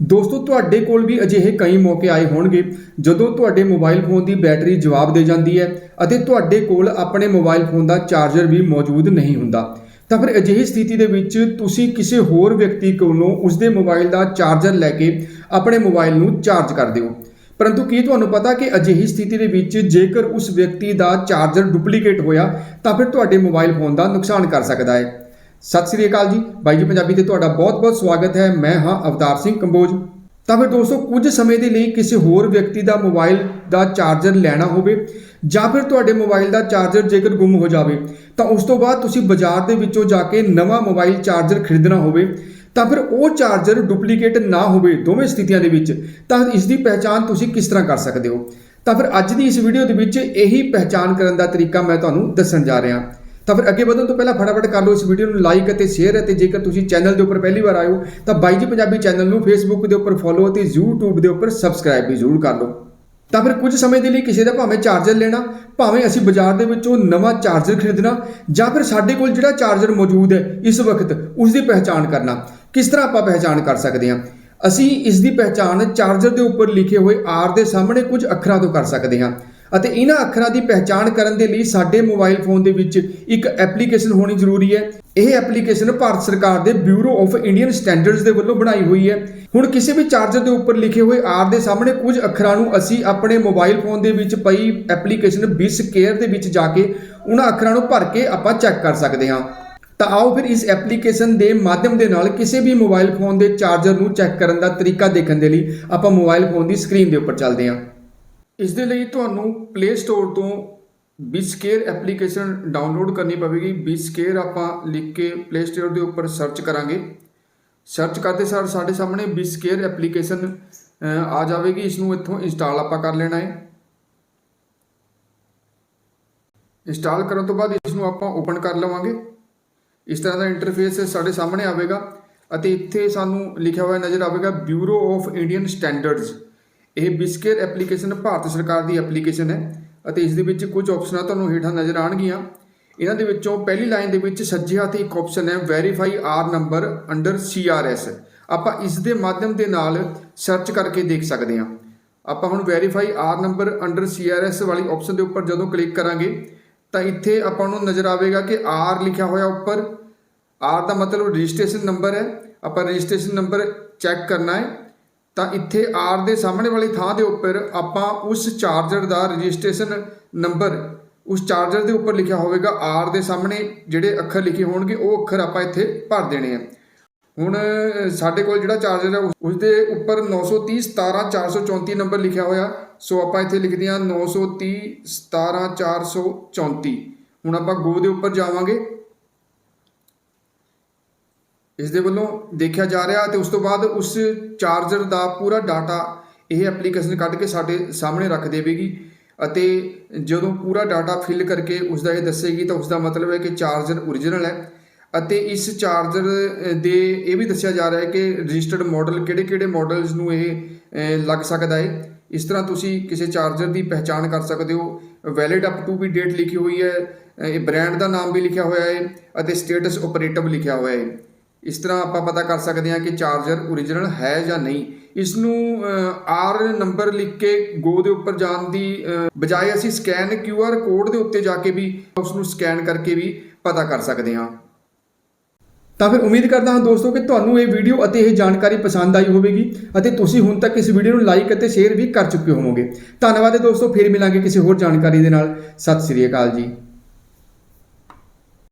ਦੋਸਤੋ, ਤੁਹਾਡੇ ਕੋਲ ਵੀ ਅਜਿਹੇ ਕਈ ਮੌਕੇ ਆਏ ਹੋਣਗੇ, ਜਦੋਂ ਤੁਹਾਡੇ ਮੋਬਾਈਲ ਫੋਨ ਦੀ ਬੈਟਰੀ ਜਵਾਬ ਦੇ ਜਾਂਦੀ ਹੈ ਅਤੇ ਤੁਹਾਡੇ ਕੋਲ ਆਪਣੇ ਮੋਬਾਈਲ ਫੋਨ ਦਾ ਚਾਰਜਰ ਵੀ ਮੌਜੂਦ ਨਹੀਂ ਹੁੰਦਾ। ਤਾਂ ਫਿਰ ਅਜਿਹੀ ਸਥਿਤੀ ਦੇ ਵਿੱਚ ਤੁਸੀਂ ਕਿਸੇ ਹੋਰ ਵਿਅਕਤੀ ਕੋਲੋਂ ਉਸਦੇ ਮੋਬਾਈਲ ਦਾ ਚਾਰਜਰ ਲੈ ਕੇ ਆਪਣੇ ਮੋਬਾਈਲ ਨੂੰ ਚਾਰਜ ਕਰ ਦਿਓ। ਪਰੰਤੂ ਕੀ ਤੁਹਾਨੂੰ ਪਤਾ ਕਿ ਅਜਿਹੀ ਸਥਿਤੀ ਦੇ ਵਿੱਚ ਜੇਕਰ ਉਸ ਵਿਅਕਤੀ ਦਾ ਚਾਰਜਰ ਡੁਪਲੀਕੇਟ ਹੋਇਆ, ਤਾਂ ਫਿਰ ਤੁਹਾਡੇ ਮੋਬਾਈਲ ਫੋਨ ਦਾ ਨੁਕਸਾਨ ਕਰ ਸਕਦਾ ਹੈ। ਸਤਿ ਸ੍ਰੀ ਅਕਾਲ ਜੀ। ਬਾਈ ਜੀ, ਪੰਜਾਬੀ ਤੇ ਤੁਹਾਡਾ ਬਹੁਤ-ਬਹੁਤ ਸਵਾਗਤ ਹੈ। ਮੈਂ ਹਾਂ ਅਵਤਾਰ ਸਿੰਘ ਕੰਬੋਜ। ਤਾਂ ਫਿਰ ਦੋਸਤੋ, ਕੁਝ ਸਮੇਂ ਦੇ ਲਈ ਕਿਸੇ ਹੋਰ ਵਿਅਕਤੀ ਦਾ ਮੋਬਾਈਲ ਦਾ ਚਾਰਜਰ ਲੈਣਾ ਹੋਵੇ ਜਾਂ ਫਿਰ ਤੁਹਾਡੇ ਮੋਬਾਈਲ ਦਾ ਚਾਰਜਰ ਜੇਕਰ ਗੁੰਮ ਹੋ ਜਾਵੇ, ਤਾਂ ਉਸ ਤੋਂ ਬਾਅਦ ਤੁਸੀਂ ਬਾਜ਼ਾਰ ਦੇ ਵਿੱਚੋਂ ਜਾ ਕੇ ਨਵਾਂ ਮੋਬਾਈਲ ਚਾਰਜਰ ਖਰੀਦਣਾ ਹੋਵੇ, ਤਾਂ ਫਿਰ ਉਹ ਚਾਰਜਰ ਡੁਪਲੀਕੇਟ ਨਾ ਹੋਵੇ ਦੋਵੇਂ ਸਥਿਤੀਆਂ ਦੇ ਵਿੱਚ, ਤਾਂ ਇਸ ਦੀ ਪਹਿਚਾਣ ਤੁਸੀਂ ਕਿਸ ਤਰ੍ਹਾਂ ਕਰ ਸਕਦੇ ਹੋ? ਤਾਂ ਫਿਰ ਅੱਜ ਦੀ ਇਸ ਵੀਡੀਓ ਦੇ ਵਿੱਚ ਇਹੀ ਪਹਿਚਾਣ ਕਰਨ ਦਾ ਤਰੀਕਾ ਮੈਂ ਤੁਹਾਨੂੰ ਦੱਸਣ ਜਾ ਰਿਹਾ। ਤਾਂ ਫਿਰ ਅੱਗੇ ਵਧਣ ਤੋਂ ਪਹਿਲਾਂ ਫਟਾਫਟ ਕਰ ਲਓ ਇਸ ਵੀਡੀਓ ਨੂੰ ਲਾਈਕ ਅਤੇ ਸ਼ੇਅਰ ਅਤੇ ਜੇਕਰ ਤੁਸੀਂ ਚੈਨਲ ਦੇ ਉੱਪਰ ਪਹਿਲੀ ਵਾਰ ਆਇਓ ਤਾਂ ਬਾਈ ਜੀ ਪੰਜਾਬੀ ਚੈਨਲ ਨੂੰ ਫੇਸਬੁੱਕ ਦੇ ਉੱਪਰ ਫੋਲੋ ਅਤੇ YouTube ਦੇ ਉੱਪਰ ਸਬਸਕ੍ਰਾਈਬ ਵੀ ਜ਼ਰੂਰ ਕਰ ਲਓ। ਤਾਂ ਫਿਰ ਕੁਝ ਸਮੇਂ ਦੇ ਲਈ ਕਿਸੇ ਦਾ ਭਾਵੇਂ ਚਾਰਜਰ ਲੈਣਾ, ਭਾਵੇਂ ਅਸੀਂ ਬਾਜ਼ਾਰ ਦੇ ਵਿੱਚੋਂ ਨਵਾਂ ਚਾਰਜਰ ਖਰੀਦਣਾ, ਜਾਂ ਫਿਰ ਸਾਡੇ ਕੋਲ ਜਿਹੜਾ ਚਾਰਜਰ ਮੌਜੂਦ ਹੈ, ਇਸ ਵਕਤ ਉਸ ਦੀ ਪਹਿਚਾਣ ਕਰਨਾ। ਕਿਸ ਤਰ੍ਹਾਂ ਆਪਾਂ ਪਹਿਚਾਣ ਕਰ ਸਕਦੇ ਹਾਂ? ਅਸੀਂ ਇਸ ਦੀ ਪਹਿਚਾਣ ਚਾਰਜਰ ਦੇ ਉੱਪਰ ਲਿਖੇ ਹੋਏ ਆਰ ਦੇ ਸਾਹਮਣੇ ਕੁਝ ਅੱਖਰਾਂ ਤੋਂ ਕਰ ਸਕਦੇ ਹਾਂ। ਅਤੇ ਇਹਨਾਂ ਅੱਖਰਾਂ ਦੀ ਪਹਿਚਾਣ ਕਰਨ ਦੇ ਲਈ ਸਾਡੇ ਮੋਬਾਈਲ ਫੋਨ ਦੇ ਵਿੱਚ ਇੱਕ ਐਪਲੀਕੇਸ਼ਨ ਹੋਣੀ ਜ਼ਰੂਰੀ ਹੈ। ਇਹ ਐਪਲੀਕੇਸ਼ਨ ਭਾਰਤ ਸਰਕਾਰ ਦੇ ਬਿਊਰੋ ਆਫ ਇੰਡੀਅਨ ਸਟੈਂਡਰਡਸ ਦੇ ਵੱਲੋਂ ਬਣਾਈ ਹੋਈ ਹੈ। ਹੁਣ ਕਿਸੇ ਵੀ ਚਾਰਜਰ ਦੇ ਉੱਪਰ ਲਿਖੇ ਹੋਏ ਆਰ ਦੇ ਸਾਹਮਣੇ ਕੁਝ ਅੱਖਰਾਂ ਨੂੰ ਅਸੀਂ ਆਪਣੇ ਮੋਬਾਈਲ ਫੋਨ ਦੇ ਵਿੱਚ ਪਈ ਐਪਲੀਕੇਸ਼ਨ ਬਿਸ ਕੇਅਰ ਦੇ ਵਿੱਚ ਜਾ ਕੇ ਉਹਨਾਂ ਅੱਖਰਾਂ ਨੂੰ ਭਰ ਕੇ ਆਪਾਂ ਚੈੱਕ ਕਰ ਸਕਦੇ ਹਾਂ। ਤਾਂ ਆਓ ਫਿਰ ਇਸ ਐਪਲੀਕੇਸ਼ਨ ਦੇ ਮਾਧਿਅਮ ਦੇ ਨਾਲ ਕਿਸੇ ਵੀ ਮੋਬਾਈਲ ਫੋਨ ਦੇ ਚਾਰਜਰ ਨੂੰ ਚੈੱਕ ਕਰਨ ਦਾ ਤਰੀਕਾ ਦੇਖਣ ਦੇ ਲਈ ਆਪਾਂ ਮੋਬਾਈਲ ਫੋਨ ਦੀ ਸਕਰੀਨ ਦੇ ਉੱਪਰ ਚੱਲਦੇ ਹਾਂ। ਇਸ ਦੇ ਲਈ ਤੁਹਾਨੂੰ ਪਲੇ ਸਟੋਰ ਤੋਂ ਬਿਸਕੇਅਰ ਐਪਲੀਕੇਸ਼ਨ ਡਾਊਨਲੋਡ ਕਰਨੀ ਪਵੇਗੀ। ਬਿਸਕੇਅਰ ਆਪਾਂ ਲਿਖ ਕੇ ਪਲੇ ਸਟੋਰ ਦੇ ਉੱਪਰ ਸਰਚ ਕਰਾਂਗੇ। ਸਰਚ ਕਰਦੇ ਸਾਰ ਸਾਡੇ ਸਾਹਮਣੇ ਬਿਸਕੇਅਰ ਐਪਲੀਕੇਸ਼ਨ ਆ ਜਾਵੇਗੀ। ਇਸ ਨੂੰ ਇੱਥੋਂ ਇੰਸਟਾਲ ਆਪਾਂ ਕਰ ਲੈਣਾ ਹੈ। ਇੰਸਟਾਲ ਕਰਨ ਤੋਂ ਬਾਅਦ ਇਸ ਨੂੰ ਆਪਾਂ ਓਪਨ ਕਰ ਲਵਾਂਗੇ। ਇਸ ਤਰ੍ਹਾਂ ਦਾ ਇੰਟਰਫੇਸ ਸਾਡੇ ਸਾਹਮਣੇ ਆਵੇਗਾ। ਅਤੇ ਇੱਥੇ ਸਾਨੂੰ ਲਿਖਿਆ ਹੋਇਆ ਨਜ਼ਰ ਆਵੇਗਾ ਬਿਊਰੋ ਆਫ ਇੰਡੀਅਨ ਸਟੈਂਡਰਡਸ ਇਹ ਬਿਸਕੇਅਰ ਐਪਲੀਕੇਸ਼ਨ ਭਾਰਤ ਸਰਕਾਰ ਦੀ ਐਪਲੀਕੇਸ਼ਨ ਹੈ ਅਤੇ ਇਸ ਦੇ ਵਿੱਚ ਕੁਝ ਆਪਸ਼ਨਾਂ ਤੁਹਾਨੂੰ ਹੇਠਾਂ ਨਜ਼ਰ ਆਣਗੀਆਂ ਇਹਨਾਂ ਦੇ ਵਿੱਚੋਂ ਪਹਿਲੀ ਲਾਈਨ ਦੇ ਵਿੱਚ ਸੱਜੇ ਹੱਥ ਇੱਕ ਆਪਸ਼ਨ ਹੈ verify R number under CRS ਆਪਾਂ ਇਸ ਦੇ ਮਾਧਿਅਮ ਦੇ ਨਾਲ ਸਰਚ ਕਰਕੇ ਦੇਖ ਸਕਦੇ ਹਾਂ। ਆਪਾਂ ਹੁਣ verify R number under CRS ਵਾਲੀ ਆਪਸ਼ਨ ਦੇ ਉੱਪਰ ਜਦੋਂ ਕਲਿੱਕ ਕਰਾਂਗੇ, ਤਾਂ ਇੱਥੇ ਆਪਾਂ ਨੂੰ ਨਜ਼ਰ ਆਵੇਗਾ ਕਿ ਆਰ ਲਿਖਿਆ ਹੋਇਆ ਉੱਪਰ। ਆਰ ਦਾ ਮਤਲਬ ਰਜਿਸਟ੍ਰੇਸ਼ਨ ਨੰਬਰ ਹੈ। ਆਪਾਂ ਰਜਿਸਟ੍ਰੇਸ਼ਨ ਨੰਬਰ ਚੈੱਕ ਕਰਨਾ ਹੈ। ਤਾਂ ਇੱਥੇ ਆਰ ਦੇ ਸਾਹਮਣੇ ਵਾਲੀ ਥਾਂ ਦੇ ਉੱਪਰ ਆਪਾਂ ਉਸ ਚਾਰਜਰ ਦਾ ਰਜਿਸਟ੍ਰੇਸ਼ਨ ਨੰਬਰ, ਉਸ ਚਾਰਜਰ ਦੇ ਉੱਪਰ ਲਿਖਿਆ ਹੋਵੇਗਾ ਆਰ ਦੇ ਸਾਹਮਣੇ, ਜਿਹੜੇ ਅੱਖਰ ਲਿਖੇ ਹੋਣਗੇ, ਉਹ ਅੱਖਰ ਆਪਾਂ ਇੱਥੇ ਭਰ ਦੇਣੇ ਆ। ਹੁਣ ਸਾਡੇ ਕੋਲ ਜਿਹੜਾ ਚਾਰਜਰ ਹੈ, ਉਸ- ਉਸ ਦੇ ਉੱਪਰ 930 17 434 ਨੰਬਰ ਲਿਖਿਆ ਹੋਇਆ। ਸੋ ਆਪਾਂ ਇੱਥੇ ਲਿਖਦੇ ਹਾਂ 930 17 434 ਹੁਣ ਆਪਾਂ ਗੋ ਦੇ ਉੱਪਰ ਜਾਵਾਂਗੇ। ਇਸ ਦੇ ਵੱਲੋਂ ਦੇਖਿਆ ਜਾ ਰਿਹਾ ਤੇ ਉਸ ਤੋਂ ਬਾਅਦ ਉਸ ਚਾਰਜਰ ਦਾ ਪੂਰਾ ਡਾਟਾ ਇਹ ਐਪਲੀਕੇਸ਼ਨ ਕੱਢ ਕੇ ਸਾਡੇ ਸਾਹਮਣੇ ਰੱਖ ਦੇਵੇਗੀ ਅਤੇ ਜਦੋਂ ਪੂਰਾ ਡਾਟਾ ਫਿਲ ਕਰਕੇ ਉਸ ਦਾ ਇਹ ਦੱਸੇਗੀ ਤਾਂ ਉਸ ਦਾ ਮਤਲਬ ਹੈ ਕਿ ਚਾਰਜਰ ਓਰੀਜਨਲ ਹੈ ਅਤੇ ਇਸ ਚਾਰਜਰ ਦੇ ਇਹ ਵੀ ਦੱਸਿਆ ਜਾ ਰਿਹਾ ਹੈ ਕਿ ਰਜਿਸਟਰਡ ਮਾਡਲ ਕਿਹੜੇ-ਕਿਹੜੇ ਮਾਡਲਸ ਨੂੰ ਇਹ ਲੱਗ ਸਕਦਾ ਹੈ। ਇਸ ਤਰ੍ਹਾਂ ਤੁਸੀਂ ਕਿਸੇ ਚਾਰਜਰ ਦੀ ਪਹਿਚਾਣ ਕਰ ਸਕਦੇ ਹੋ। ਵੈਲਿਡ ਅਪ ਟੂ ਵੀ ਡੇਟ ਲਿਖੀ ਹੋਈ ਹੈ। ਇਹ ਬ੍ਰਾਂਡ ਦਾ ਨਾਮ ਵੀ ਲਿਖਿਆ ਹੋਇਆ ਹੈ ਅਤੇ ਸਟੇਟਸ ਆਪਰੇਟਿਵ ਲਿਖਿਆ ਹੋਇਆ ਹੈ। ਇਸ ਤਰ੍ਹਾਂ ਆਪਾਂ ਪਤਾ ਕਰ ਸਕਦੇ ਹਾਂ ਕਿ ਚਾਰਜਰ ਓਰੀਜਨਲ ਹੈ ਜਾਂ ਨਹੀਂ। ਇਸ ਨੂੰ ਆਰ ਨੰਬਰ ਲਿਖ ਕੇ ਗੋ ਦੇ ਉੱਪਰ ਜਾਣ ਦੀ ਬਜਾਏ ਅਸੀਂ ਸਕੈਨ ਕਿਊ ਆਰ ਕੋਡ ਦੇ ਉੱਤੇ ਜਾ ਕੇ ਵੀ ਉਸ ਨੂੰ ਸਕੈਨ ਕਰਕੇ ਵੀ ਪਤਾ ਕਰ ਸਕਦੇ ਹਾਂ। ਤਾਂ ਫਿਰ ਉਮੀਦ ਕਰਦਾ ਹਾਂ ਦੋਸਤੋ ਕਿ ਤੁਹਾਨੂੰ ਇਹ ਵੀਡੀਓ ਅਤੇ ਇਹ ਜਾਣਕਾਰੀ ਪਸੰਦ ਆਈ ਹੋਵੇਗੀ ਅਤੇ ਤੁਸੀਂ ਹੁਣ ਤੱਕ ਇਸ ਵੀਡੀਓ ਨੂੰ ਲਾਈਕ ਅਤੇ ਸ਼ੇਅਰ ਵੀ ਕਰ ਚੁੱਕੇ ਹੋਵੋਗੇ। ਧੰਨਵਾਦ ਦੋਸਤੋ, ਫਿਰ ਮਿਲਾਂਗੇ ਕਿਸੇ ਹੋਰ ਜਾਣਕਾਰੀ ਦੇ ਨਾਲ। ਸਤਿ ਸ੍ਰੀ ਅਕਾਲ ਜੀ।